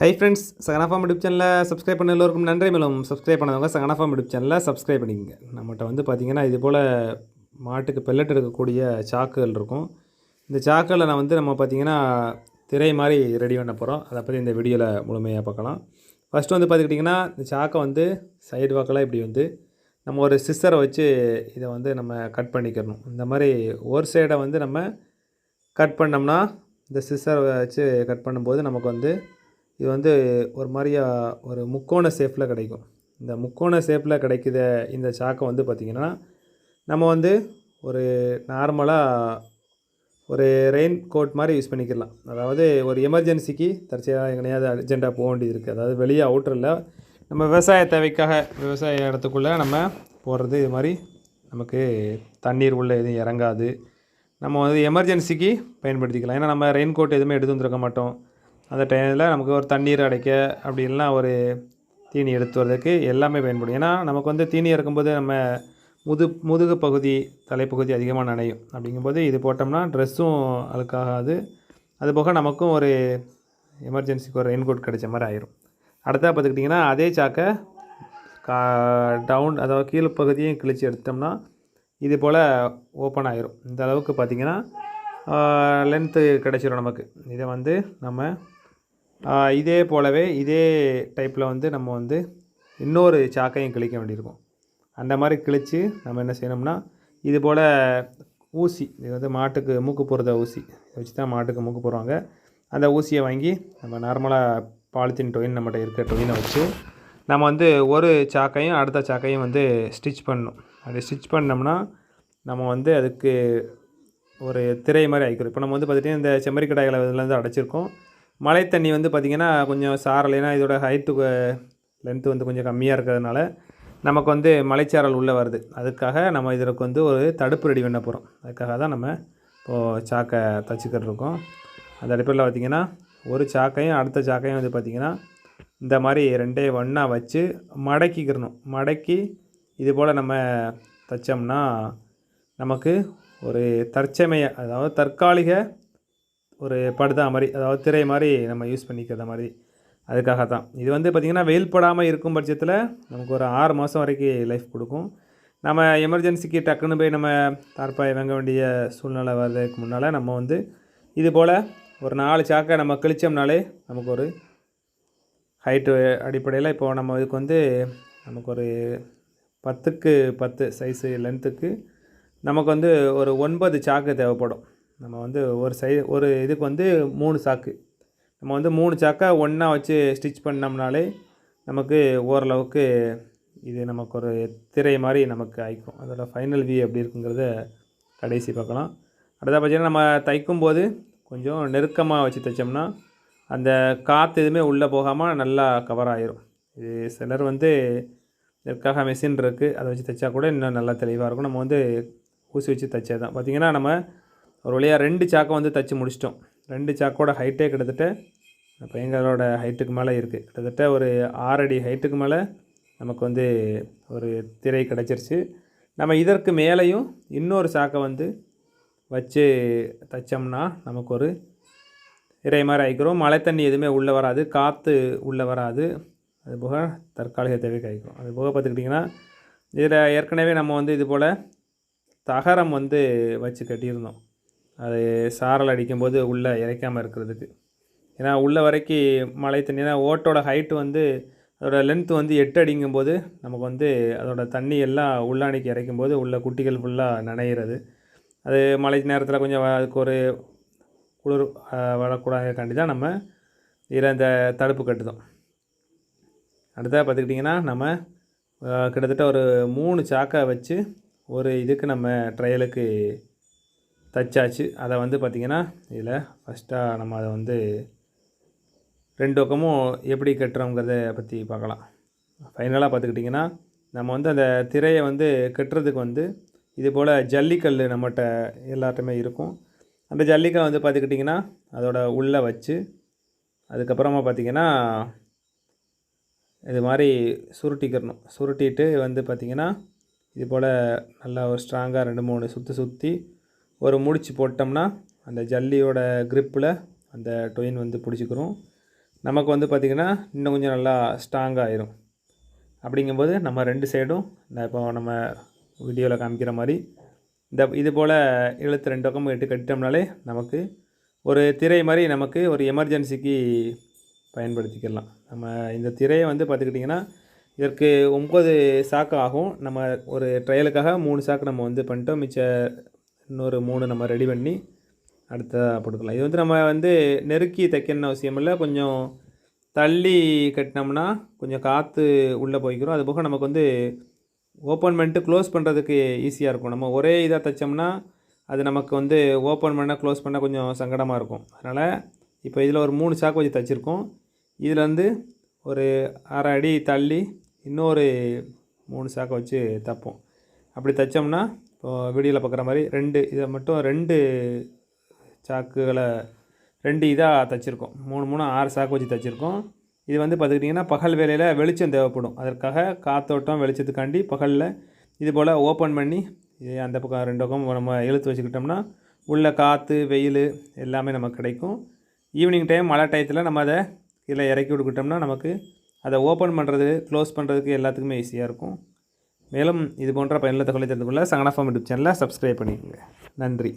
High friends சகனாஃபார்ம் YouTube சேனலில் subscribe பண்ண எல்லோருக்கும் நன்றி. மேலும் சப்ஸ்கிரைப் பண்ணவங்க சகனாஃபார்ம் யூடியூப் சேனலில் சப்ஸ்கிரைப் பண்ணிக்கங்க. நம்மகிட்ட வந்து பார்த்திங்கன்னா இது போல் மாட்டுக்கு பெல்லட் எடுக்கக்கூடிய சாக்குகள் இருக்கும். இந்த சாக்குகளை நான் வந்து நம்ம பார்த்திங்கன்னா திரை மாதிரி ரெடி பண்ண போகிறோம் அதை பற்றி இந்த வீடியோவில் முழுமையாக பார்க்கலாம். ஃபஸ்ட்டு வந்து பார்த்துக்கிட்டிங்கன்னா இந்த சாக்கை வந்து சைடு வாக்கெல்லாம் இப்படி வந்து நம்ம ஒரு சிஸ்ஸரை வச்சு இதை வந்து நம்ம கட் பண்ணிக்கிறணும். இந்த மாதிரி ஒரு சைடை வந்து நம்ம கட் பண்ணோம்னா இந்த சிஸ்ஸரை வச்சு கட் பண்ணும்போது நமக்கு வந்து இது வந்து ஒரு மாதிரியா ஒரு முக்கோண ஷேப்பில் கிடைக்கும். இந்த முக்கோண ஷேப்பில் கிடைக்கிற இந்த சாக்கை வந்து பார்த்திங்கன்னா நம்ம வந்து ஒரு நார்மலாக ஒரு ரெயின் கோட் மாதிரி யூஸ் பண்ணிக்கலாம் அதாவது ஒரு எமர்ஜென்சிக்கு தற்செயலாக எங்கனையாவது அர்ஜென்ட்டாக போக வேண்டியது இருக்குது அதாவது வெளியே அவுட்டரில் நம்ம விவசாய தேவைக்காக விவசாய இடத்துக்குள்ளே நம்ம போடுறது இது மாதிரி நமக்கு தண்ணீர் உள்ள எதுவும் இறங்காது. நம்ம வந்து எமர்ஜென்சிக்கு பயன்படுத்திக்கலாம். ஏன்னா நம்ம ரெயின் கோட் எதுவுமே எடுத்து வந்திருக்க மாட்டோம். அந்த டைமில் நமக்கு ஒரு தண்ணீர் அடைக்க அப்படி ஒரு தீனி எடுத்து வரதுக்கு எல்லாமே பயன்படும். ஏன்னா நமக்கு வந்து தீனி இறக்கும்போது நம்ம முது முதுகு பகுதி தலைப்பகுதி அதிகமாக நனையும். அப்படிங்கும்போது இது போட்டோம்னா ட்ரெஸ்ஸும் அழுக்காகாது அது போக நமக்கும் ஒரு எமர்ஜென்சிக்கு ஒரு ரெயின் கோட் கிடைச்ச மாதிரி ஆயிரும். அடுத்தா பார்த்துக்கிட்டிங்கன்னா அதே சாக்கை கா டவுன் அதாவது கீழே பகுதியும் கிழிச்சு எடுத்தோம்னா இது போல் ஓப்பன் ஆயிரும். இந்த அளவுக்கு பார்த்திங்கன்னா லென்த்து கிடச்சிரும் நமக்கு. இதை வந்து நம்ம இதே போலவே இதே டைப்பில் வந்து நம்ம வந்து இன்னொரு சாக்கையும் கிழிக்க வேண்டியிருக்கும். அந்த மாதிரி கிழித்து நம்ம என்ன செய்யணும்னா இது போல் ஊசி இது வந்து மாட்டுக்கு மூக்கு போகிறத ஊசி இதை வச்சு தான் மாட்டுக்கு மூக்கு போடுவாங்க. அந்த ஊசியை வாங்கி நம்ம நார்மலாக பாலித்தீன் டொயின் நம்மகிட்ட இருக்க டொயினை வச்சு நம்ம வந்து ஒரு சாக்கையும் அடுத்த சாக்கையும் வந்து ஸ்டிச் பண்ணணும். அப்படி ஸ்டிச் பண்ணோம்னா நம்ம வந்து அதுக்கு ஒரு திரை மாதிரி ஆகிக்கிறோம் இப்போ நம்ம வந்து பார்த்துட்டிங்கன்னா இந்த செம்மறி கடாய்களை இதுலேருந்து அடைச்சிருக்கோம். மழை தண்ணி வந்து பார்த்திங்கன்னா கொஞ்சம் சாரலைன்னா இதோட ஹைட்டு லென்த்து வந்து கொஞ்சம் கம்மியாக இருக்கிறதுனால நமக்கு வந்து மலைச்சாரல் உள்ளே வருது. அதுக்காக நம்ம இதற்கு வந்து ஒரு தடுப்பு ரெடி பண்ண போகிறோம் அதுக்காக தான் நம்ம இப்போது சாக்கை தச்சுக்கிட்டு இருக்கோம். அந்த அடிப்படையில் பார்த்திங்கன்னா ஒரு சாக்கையும் அடுத்த சாக்கையும் வந்து பார்த்திங்கன்னா இந்த மாதிரி ரெண்டே ஒன்றா வச்சு மடக்கிக்கிறணும் மடக்கி இது போல் நம்ம தைச்சோம்னா நமக்கு ஒரு தற்சமய அதாவது தற்காலிக ஒரு படுதா மாதிரி அதாவது திரை மாதிரி நம்ம யூஸ் பண்ணிக்கிறத மாதிரி. அதுக்காக தான் இது வந்து பார்த்திங்கன்னா வெயில் படாமல் இருக்கும் பட்சத்தில் நமக்கு ஒரு ஆறு மாதம் வரைக்கும் லைஃப் கொடுக்கும். நம்ம எமர்ஜென்சிக்கு டக்குன்னு போய் நம்ம தார்ப்பாய் வாங்க வேண்டிய சூழ்நிலை வர்றதுக்கு முன்னால் நம்ம வந்து இது போல் ஒரு நாலு சாக்கை நம்ம கிழிச்சோம்னாலே நமக்கு ஒரு ஹைட்டு அடிப்படையில் இப்போது நம்ம இதுக்கு வந்து நமக்கு ஒரு பத்துக்கு பத்து சைஸு லென்த்துக்கு நமக்கு வந்து ஒரு ஒன்பது சாக்கு தேவைப்படும். நம்ம வந்து ஒரு சை ஒரு இதுக்கு வந்து மூணு சாக்கு. நம்ம வந்து மூணு சாக்கை ஒன்றா வச்சு ஸ்டிச் பண்ணோம்னாலே நமக்கு ஓரளவுக்கு இது நமக்கு ஒரு திரை மாதிரி நமக்கு ஆயிக்கும். அதோட ஃபைனல் வியூ எப்படி இருக்குங்கிறத கடைசி பார்க்கலாம். அடுத்த பார்த்தீங்கன்னா நம்ம தைக்கும்போது கொஞ்சம் நெருக்கமாக வச்சு தைச்சோம்னா அந்த காற்று எதுவுமே உள்ளே போகாமல் நல்லா கவர் ஆயிரும். இது சிலர் வந்து இதற்காக மெஷின் இருக்குது அதை வச்சு தைச்சா கூட இன்னும் நல்லா தெளிவாக இருக்கும். நம்ம வந்து ஊசி வச்சு தைச்சது தான் பார்த்திங்கன்னா நம்ம ஒரு வழியாக ரெண்டு சாக்கை வந்து தைச்சி முடிச்சிட்டோம். ரெண்டு சாக்கோட ஹைட்டே கிட்டத்தட்ட பையங்களோட ஹைட்டுக்கு மேலே இருக்குது கிட்டத்தட்ட ஒரு ஆறடி ஹைட்டுக்கு மேலே நமக்கு வந்து ஒரு திரை கிடச்சிருச்சு. நம்ம இதற்கு மேலேயும் இன்னொரு சாக்கை வந்து வச்சு தைச்சோம்னா நமக்கு ஒரு இறை மாதிரி ஆகிக்கிறோம் மழை தண்ணி எதுவுமே உள்ளே வராது காற்று உள்ளே வராது. அது போக தற்காலிக தேவைக்கு ஆகிக்கும் அது போக பார்த்துக்கிட்டிங்கன்னா இதில் ஏற்கனவே நம்ம வந்து இது போல் தகரம் வந்து வச்சு கட்டியிருந்தோம். அது சாரல் அடிக்கும்போது உள்ளே இறைக்காமல் இருக்கிறதுக்கு. ஏன்னா உள்ளே வரைக்கும் மழை தண்ணி ஏன்னா ஓட்டோட ஹைட்டு வந்து அதோட லென்த் வந்து எட்டு அடிங்கும்போது நமக்கு வந்து அதோட தண்ணி எல்லாம் உள்ளாணிக்கு இறைக்கும்போது உள்ள குட்டிகள் ஃபுல்லாக நனைகிறது அது மழை நேரத்தில் கொஞ்சம் அதுக்கு ஒரு குளிர் வரக்கூடாதுக்காண்டி தான் நம்ம இதில் இந்த தடுப்பு கட்டுதோம். அடுத்ததாக பார்த்துக்கிட்டிங்கன்னா நம்ம கிட்டத்தட்ட ஒரு மூணு சாக்கை வச்சு ஒரு இதுக்கு நம்ம ட்ரையலுக்கு தச்சாச்சு அதை வந்து பார்த்திங்கன்னா இதில் ஃபஸ்ட்டாக நம்ம அதை வந்து ரெண்டு பக்கமும் எப்படி கட்டுறோங்கிறத பற்றி பார்க்கலாம். ஃபைனலாக பார்த்துக்கிட்டிங்கன்னா நம்ம வந்து அந்த திரையை வந்து கட்டுறதுக்கு வந்து இது போல் ஜல்லிக்கல் நம்மகிட்ட எல்லார்ட்டுமே இருக்கும். அந்த ஜல்லிக்கல் வந்து பார்த்துக்கிட்டிங்கன்னா அதோட உள்ளே வச்சு அதுக்கப்புறமா பார்த்திங்கன்னா இது மாதிரி சுருட்டிக்கிறணும் சுருட்டிட்டு வந்து பார்த்திங்கன்னா இது போல் நல்லா ஒரு ஸ்ட்ராங்காக ரெண்டு மூணு சுற்றி சுற்றி ஒரு முடிச்சு போட்டோம்னா அந்த ஜல்லியோட க்ரிப்பில் அந்த டொயின் வந்து பிடிச்சிக்கிறோம் நமக்கு வந்து பார்த்திங்கன்னா இன்னும் கொஞ்சம் நல்லா ஸ்ட்ராங் அப்படிங்கும்போது நம்ம ரெண்டு சைடும் இந்த இப்போ நம்ம வீடியோவில் காமிக்கிற மாதிரி இந்த இது போல் இழுத்து ரெண்டு பக்கம் எட்டு கட்டிட்டோம்னாலே நமக்கு ஒரு திரை மாதிரி நமக்கு ஒரு எமர்ஜென்சிக்கு பயன்படுத்திக்கலாம். நம்ம இந்த திரையை வந்து பார்த்துக்கிட்டிங்கன்னா இதற்கு ஒம்பது சாக்கு ஆகும். நம்ம ஒரு ட்ரையலுக்காக மூணு சாக்கு நம்ம வந்து பண்ணிட்டோம். மிச்ச இன்னொரு மூணு நம்ம ரெடி பண்ணி அடுத்ததாக போட்டுக்கலாம். இது வந்து நம்ம வந்து நெருக்கி தைக்கணும்னு அவசியம் இல்லை. கொஞ்சம் தள்ளி கட்டினோம்னா கொஞ்சம் காற்று உள்ளே போய்க்கிறோம் அது போக நமக்கு வந்து ஓப்பன் பண்ணிட்டு க்ளோஸ் பண்ணுறதுக்கு ஈஸியாக இருக்கும். நம்ம ஒரே இதாக தைச்சோம்னா அது நமக்கு வந்து ஓப்பன் பண்ணால் க்ளோஸ் பண்ணால் கொஞ்சம் சங்கடமாக இருக்கும். அதனால் இப்போ இதில் ஒரு மூணு சாக்கு வச்சு தைச்சிருக்கோம். இதில் வந்து ஒரு அரை அடி தள்ளி இன்னொரு மூணு சாக்கை வச்சு தைப்போம். அப்படி தைச்சோம்னா வீடியோவில் பார்க்குற மாதிரி ரெண்டு இதை மட்டும் ரெண்டு சாக்குகளை ரெண்டு இதாக தைச்சிருக்கோம். மூணு மூணு ஆறு சாக்கு வச்சு தைச்சிருக்கோம். இது வந்து பார்த்துக்கிட்டிங்கன்னா பகல் வேலையில் வெளிச்சம் தேவைப்படும். அதற்காக காத்தோட்டம் வெளிச்சத்துக்காண்டி பகலில் இது போல் ஓப்பன் பண்ணி இதே அந்த பக்கம் ரெண்டு பக்கம் நம்ம இழுத்து வச்சுக்கிட்டோம்னா உள்ள காற்று வெயில் எல்லாமே நமக்கு கிடைக்கும். ஈவினிங் டைம் மழை டயத்தில் நம்ம அதை கீழே இறக்கி விட்டுக்கிட்டோம்னா நமக்கு அதை ஓப்பன் பண்ணுறது க்ளோஸ் பண்ணுறதுக்கு எல்லாத்துக்குமே ஈஸியாக இருக்கும். மேலும் இது போன்ற பயனுள்ள தகவலை தெரிந்து கொள்ள சங்கனாஃபார்ம் யூடியூப் சேனலை சப்ஸ்கிரைப் பண்ணிக்கோங்க. நன்றி.